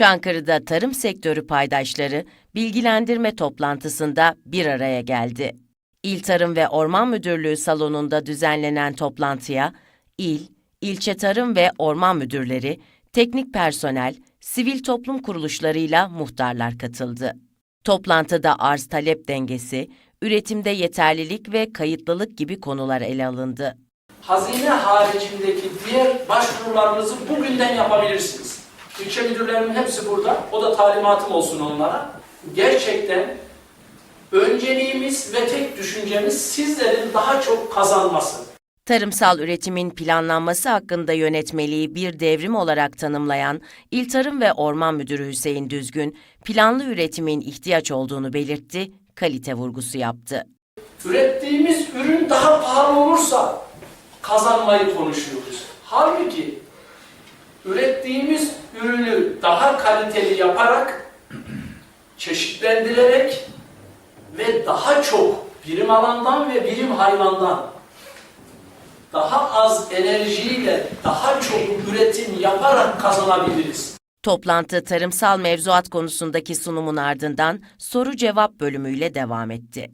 Çankırı'da tarım sektörü paydaşları bilgilendirme toplantısında bir araya geldi. İl Tarım ve Orman Müdürlüğü salonunda düzenlenen toplantıya il, ilçe tarım ve orman müdürleri, teknik personel, sivil toplum kuruluşlarıyla muhtarlar katıldı. Toplantıda arz talep dengesi, üretimde yeterlilik ve kayıtlılık gibi konular ele alındı. hazine haricindeki diğer başvurularınızı bugünden yapabilirsiniz. İlçe müdürlerimin hepsi burada. O da talimatım olsun onlara. Gerçekten önceliğimiz ve tek düşüncemiz sizlerin daha çok kazanması. Tarımsal üretimin planlanması hakkında yönetmeliği bir devrim olarak tanımlayan İl Tarım ve Orman Müdürü Hüseyin Düzgün, planlı üretimin ihtiyaç olduğunu belirtti, kalite vurgusu yaptı. Ürettiğimiz ürün daha pahalı olursa kazanmayı konuşuyoruz. Halbuki ürettiğimiz ürünü daha kaliteli yaparak, çeşitlendirerek ve daha çok birim alandan ve birim hayvandan daha az enerjiyle daha çok üretim yaparak kazanabiliriz. Toplantı tarımsal mevzuat konusundaki sunumun ardından soru cevap bölümüyle devam etti.